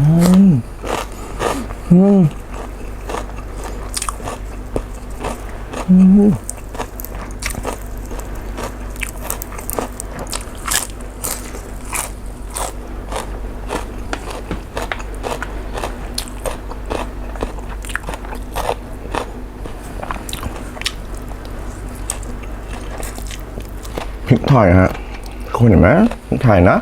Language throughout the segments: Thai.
อืมอืมอืมพริกไทยฮะคุณเห็นไหมพริกไทยนะ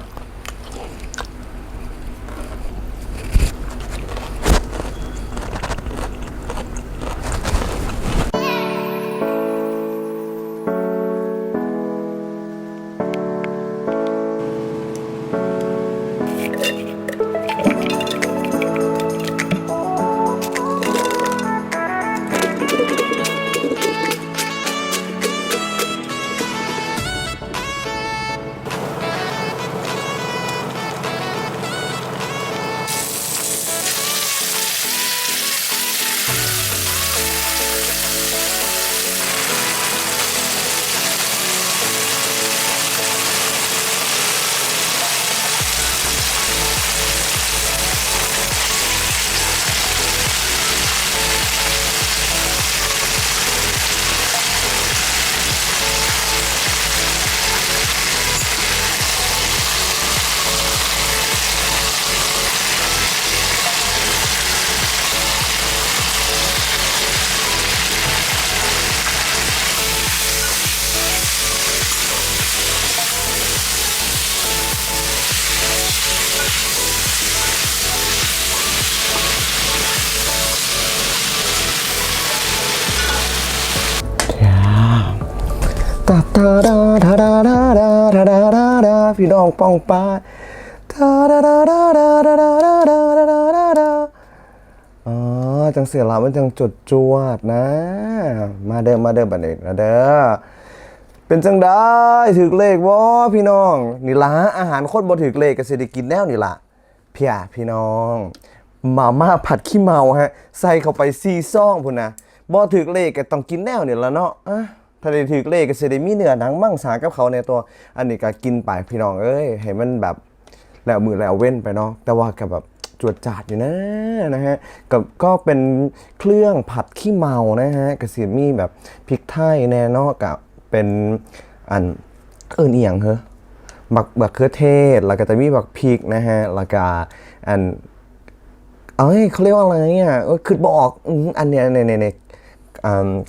ตาดาดาดาดาดาดาดาดาดาพี่น้องป้องปาตาดาดาดาดาดาดาดาดาดาดาดาดาอ๋อจังเสียหลามันจังจุดจวดนะ มาเด้อมาเด้อบัดนี้นะเด้อเป็นจังได้ถึกเลขบ่พี่น้องนี่ละอาหารโคตรบ่ถึกเลขก็สิได้กินแนวนี่ล่ะพี่อะพี่น้องมาม่าผัดขี้เมาฮะ ใส่เข้าไป4ซ่องพุ่นนะบ่ถึกเลขก็ต้องกินแนวนี่ละเนาะอะ ถ้าได้ถือเลขก็สิได้มีเนื้อหนังมั่งสากับเขาในตัว อันนี้ก็กินไปพี่น้องเอ้ยให้มันแบบแล้วมือแล้วเว้นไปเนาะแต่ว่าก็แบบจวดจาดอยู่นะนะฮะกับก็เป็นเครื่องผัดขี้เมานะฮะก็สิมีแบบพริกไทยแน่นาะกับเป็นอันเอิ้นอียงเหรอบักบักเขือเทศ แล้วก็จะมีบักพริกนะฮะแล้วก็อันเอ้ยเขาเรียกว่าอะไรอะเอ้ยคือบอกอันเนี้ยในในในอ่า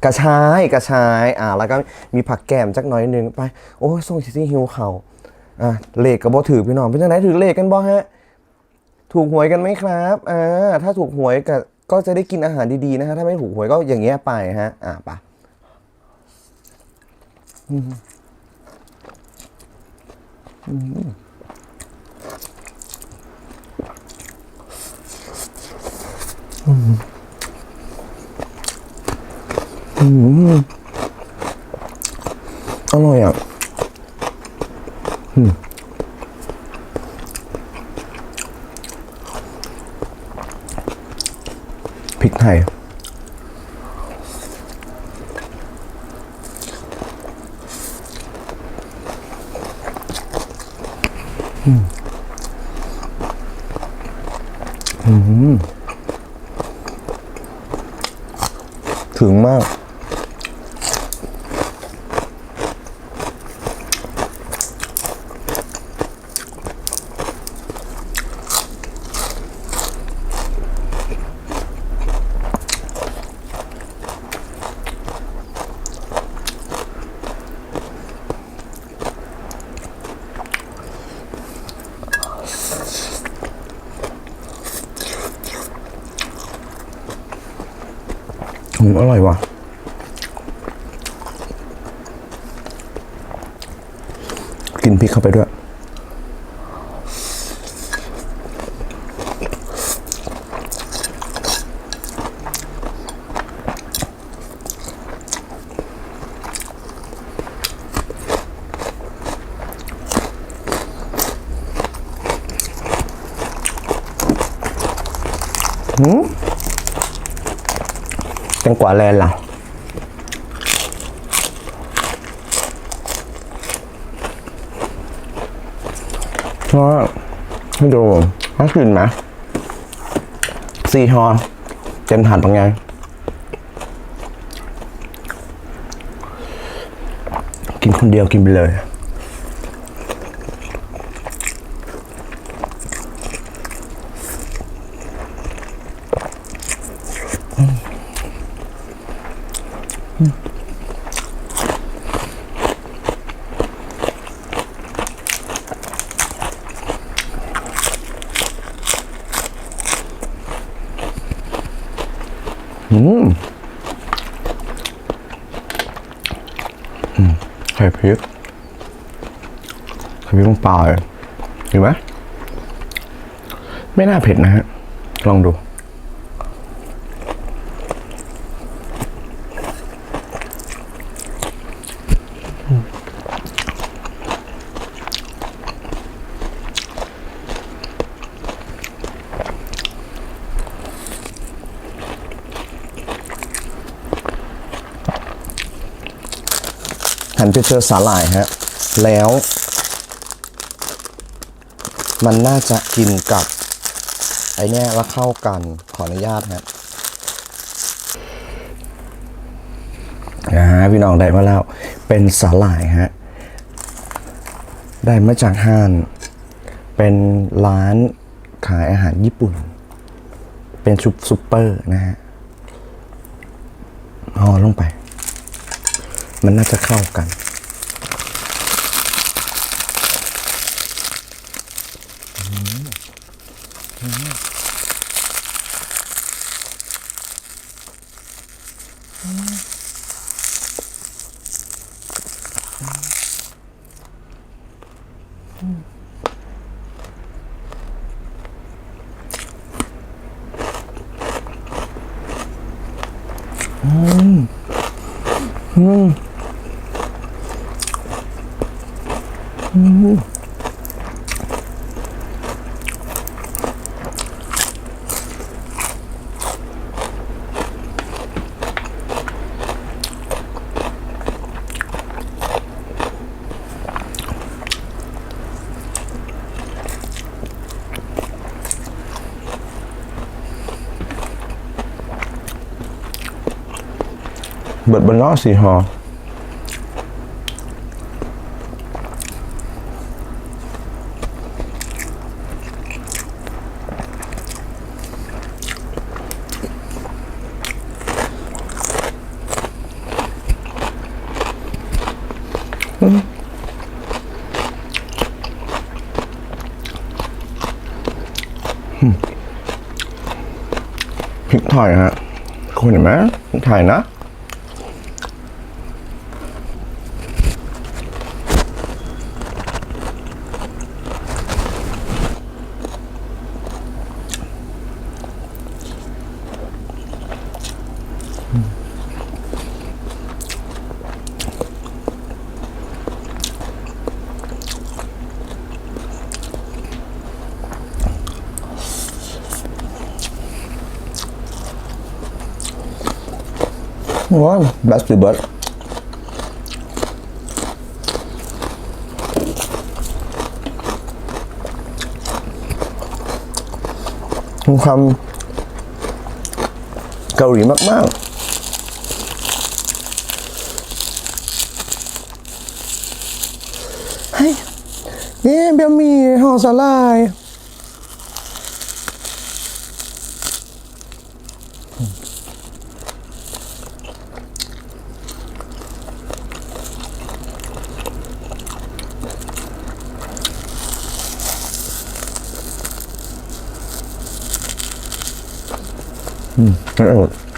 กระชายกระชายอ่าแล้วก็มีผักแกมจักหน่อยหนึงไปโอ้ยส่งสิหิวเขาอะเลขกับบ่ถือพี่น้องเป็นจังไหนถือเลขกันบ่ฮะถูกหวยกันไหมครับอ่าถ้าถูกหวยก็ก็จะได้กินอาหารดีๆนะฮะถ้าไม่ถูกหวยก็อย่างเงี้ยไปฮะอ่าไปอืมอืม ร่อยอะอืมพริกไทยถึงมาก อร่อยว่ะกินพริกเข้าไปด้วยแต งกว่าแลนล่ะ เพราะว่าให้ดูน่ากินไหมสี่ฮอเต็มถาดเป็นไง กินคนเดียวกินไปเลย ไข่พริกไข่พริกลงปลาเลยเห็นไหมไม่น่าเผ็ดนะฮะ ลองดู หันไปเจอสาหร่ายฮะ แล้ว มันน่าจะกินกับ ไอ้เนี่ยแล้วเข้ากันขออนุญาตฮะอ่าพี่น้องได้มาแล้ว เป็นสาหร่ายฮะ ได้มาจากห้าน เป็นร้านขายอาหารญี่ปุ่น เป็นซุปซุปเปอร์นะฮะห่อลงไป มันน่าจะเข้ากันเบิดบ นล้อสีหอ พริกไทยฮะคุณเห็นไหมพริกไทยนะ ว้าวบัสติเบิร์ดมีความเกา